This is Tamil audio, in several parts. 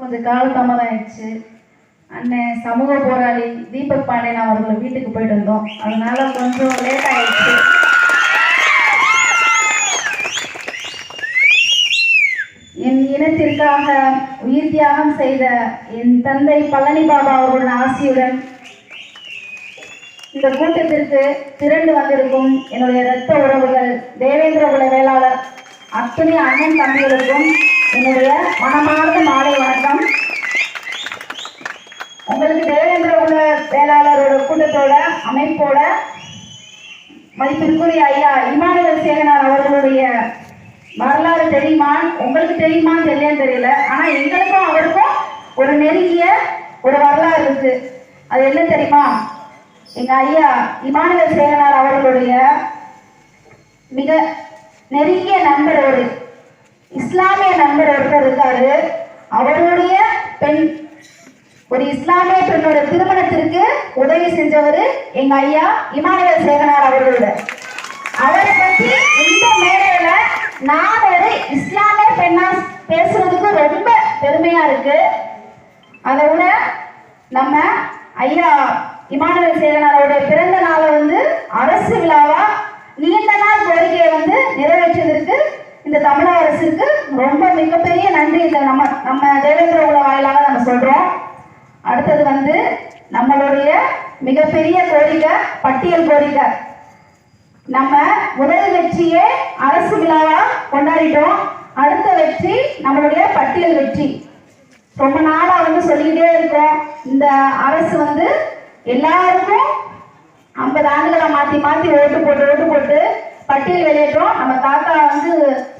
கொஞ்சம் காலதாமதம் ஆயிடுச்சு அண்ணன் சமூக போராளி தீபக் பாண்டியன் அவர்கள் வீட்டுக்கு போயிட்டு வந்தோம். அதனால கொஞ்சம் லேட் ஆயிடுச்சு. என் இனத்திற்காக உயிர் தியாகம் செய்த என் தந்தை பழனி பாபா அவர்களின் ஆசியுடன் இந்த கூட்டத்திற்கு திரண்டு வந்திருக்கும் என்னுடைய இரத்த உறவுகள் தேவேந்திர குல வேளாளர் அத்தனை அண்ணன் தம்பிகளுக்கும் என்னுடைய மனமார்ந்த மாலை வணக்கம். உங்களுக்கு தேவேந்திர குல வேளாளரோட கூட்டத்தோட அமைப்போட மதிப்பிற்குரிய ஐயா இமானுவல் சேகனார் அவர்களுடைய வரலாறு தெரியுமா? உங்களுக்கு தெரியுமான்னு தெரியலன்னு தெரியல. ஆனா எங்களுக்கும் அவருக்கும் ஒரு நெருங்கிய ஒரு வரலாறு இருக்கு. அது என்ன தெரியுமா? எங்க ஐயா இமானுவல் சேகனார் அவர்களுடைய மிக நெருங்கிய நண்பர் ஒரு இஸ்லாமிய நண்பர் ஒருத்தர் இருக்காரு. அவருடைய பெண் ஒரு இஸ்லாமிய பெண்ணோட திருமணத்திற்கு உதவி செஞ்சவர் எங்க ஐயா இமானுவேல் சேகனார் அவர்களோட. அவரை பற்றி இந்த மேடையில நான் ஒரு இஸ்லாமிய பெண்ணா பேசுறதுக்கு ரொம்ப பெருமையா இருக்கு. அதை விட நம்ம ஐயா இமானுவேல் சேகனாரோட பிறந்த நாளை வந்து அரசு விழாவா நீண்ட நாள் கோரிக்கையை வந்து நிறைவேற்றியதற்கு இந்த தமிழக அரசுக்கு ரொம்ப மிகப்பெரிய நன்றி. இந்த நம்ம நம்ம தேவேந்திர உள்ள வாயிலாக நம்ம சொல்றோம். அடுத்தது வந்து நம்மளுடைய மிகப்பெரிய கோரிக்கை பட்டியல் கோரிக்கை. நம்ம முதல் வெற்றியே அரசு விழாவா கொண்டாடிட்டோம். அடுத்த வெற்றி நம்மளுடைய பட்டியல் வெற்றி. ரொம்ப நாளா வந்து சொல்லிக்கிட்டே இருக்கோம். இந்த அரசு வந்து எல்லாருக்கும் ஐம்பது ஆண்டுகளை மாத்தி மாத்தி ஓட்டு போட்டு ஓட்டு போட்டு பட்டியல் வெளியேற்றோம். நம்ம தாத்தா வந்து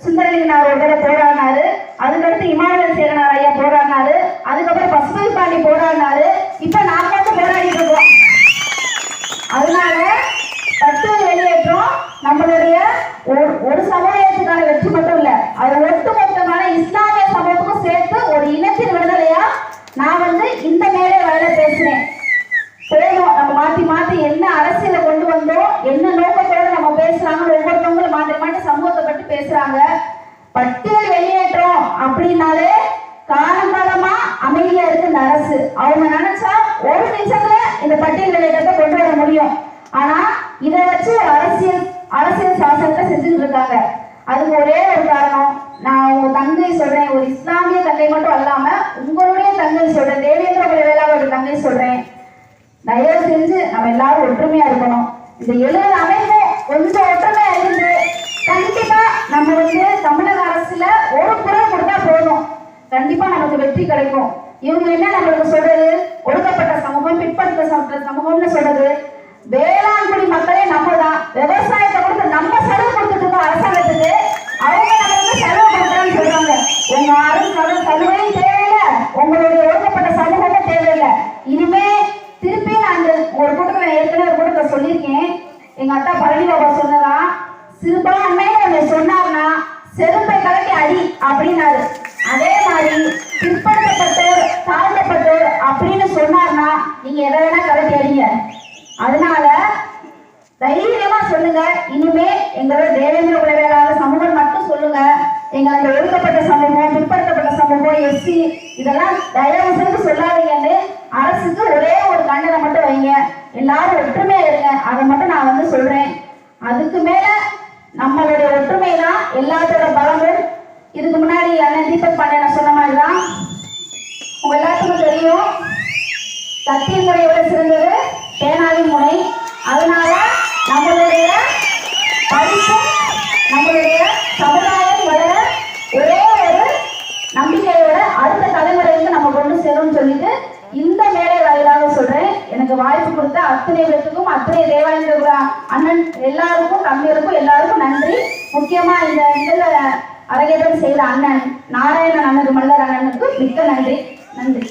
சுந்தரலிங்கனார் ஒரு தடவை போராடினாரு. அதுக்கடுத்து இமானுவல் சேகனார் ஐயா போராடினாரு. அதுக்கப்புறம் பசுமை பாண்டி போராடினாரு. இப்ப நாம மட்டும் போராடிட்டு இருக்கோம். அதனால தத்துவ வெளியேற்றம் நம்மளுடைய ஒரு ஒரு சமுதாயத்துக்கான வெற்றி மட்டும் இல்ல அது ஒட்டுமொத்தமான இஸ்லாமிய சமூகத்துக்கும் சேர்த்து ஒரு இனத்தின் விடுதலையா நான் வந்து இந்த மேலே வேலை பேசுறேன் போதும் நம்ம மாத்தி மாத்தி என்ன அரசியல கொண்டு வந்தோம் என்ன நோக்கத்தோட நம்ம பேசுறாங்க ஒவ்வொருத்தவங்களும் மாற்றி மாற்றி சமூகத்தை பற்றி பேசுறாங்க. பட்டியல் வெளியேற்றம் அப்படின்னாலே காலங்காலமா அமைதியா இருக்கு இந்த அரசு. அவங்க நினைச்சா ஒரு நிமிஷத்துல இந்த பட்டியல் வெளியேற்றத்தை கொண்டு வர முடியும். ஆனா இதை வச்சு அரசியல் அரசியல் சாசனத்தை செஞ்சுட்டு இருக்காங்க. அதுக்கு ஒரே ஒரு காரணம் நான் உங்க தங்கை சொல்றேன். ஒரு இஸ்லாமிய தங்கை மட்டும் அல்லாம உங்களுடைய தங்கை சொல்றேன். தேவேந்திர குல ஒரு தங்கை சொல்றேன். தயவு செஞ்சு நம்ம எல்லாரும் ஒற்றுமையா இருக்கணும். இந்த எழுபது அமைப்பு கொஞ்சம் ஒற்றுமையா இருந்து கண்டிப்பா நம்ம வந்து தமிழக அரசுல ஒரு குரல் கொடுத்தா போதும். கண்டிப்பா நமக்கு வெற்றி கிடைக்கும். இவங்க என்ன நம்மளுக்கு சொல்றது? ஒடுக்கப்பட்ட சமூகம் பிற்படுத்த சமூகம்னு சொல்றது. வேளாண்குடி மக்களே நம்ம தான் விவசாயத்தை கொடுத்து நம்ம செலவு கொடுத்துட்டு இருக்கோம் அரசாங்கத்துக்கு அவங்க நம்ம வந்து செலவு கொடுக்குறோம்னு சொல்றாங்க. உங்க யாரும் கடன் சலுகையும் தேவையில்லை. உங்களுடைய ஒடுக்கப்பட்ட சமூகமும் தேவையில்லை. இனிமே திருப்பி நான் அந்த ஒரு கூட்டத்தில் ஏற்கனவே ஒரு கூட்டத்தில் சொல்லியிருக்கேன். எங்க அத்தா பழனி பாபா சொன்னதா சிறுபான்மை நீங்க எதை அதனால தைரியமா சொல்லுங்க. இனிமே எங்களோட தேவேந்திர குல சமூகம் மட்டும் சொல்லுங்க. எங்க அந்த ஒடுக்கப்பட்ட சமூகம் பிற்படுத்தப்பட்ட சமூகம் எஸ்சி இதெல்லாம் தயவு செய்து சொல்லாதீங்கன்னு அரசுக்கு ஒரே ஒரு கண்டனை மட்டும் வைங்க. எல்லாரும் ஒற்றுமையா இருங்க அதை மட்டும் நான் வந்து சொல்றேன் அதுக்கு மேல நம்மளுடைய ஒற்றுமை தான் எல்லாத்தோட பலமும் இதுக்கு முன்னாடி அண்ணன் தீபக் பாண்டியன் சொன்ன மாதிரி தான் உங்க எல்லாத்துக்கும் தெரியும் முனை எவ்வளவு சிறந்தது? பேனாவின் முனை. அதனால நம்மளுடைய படிப்பும் நம்மளுடைய சமுதாயம் வளர ஒரே ஒரு நம்பிக்கையோட அடுத்த தலைமுறைக்கு நம்ம கொண்டு செல்லும்னு சொல்லிட்டு இந்த மேடை வாயிலாக சொல்றேன். எனக்கு வாய்ப்பு கொடுத்த அத்தனை பேருக்கும் அத்தனை தேவாயந்திர அண்ணன் எல்லாருக்கும் தம்பியருக்கும் எல்லாருக்கும் நன்றி. முக்கியமா இந்த இதில் அரங்கேற்றம் செய்த அண்ணன் நாராயணன் அண்ணன் மல்லர் அண்ணனுக்கு மிக்க நன்றி. நன்றி.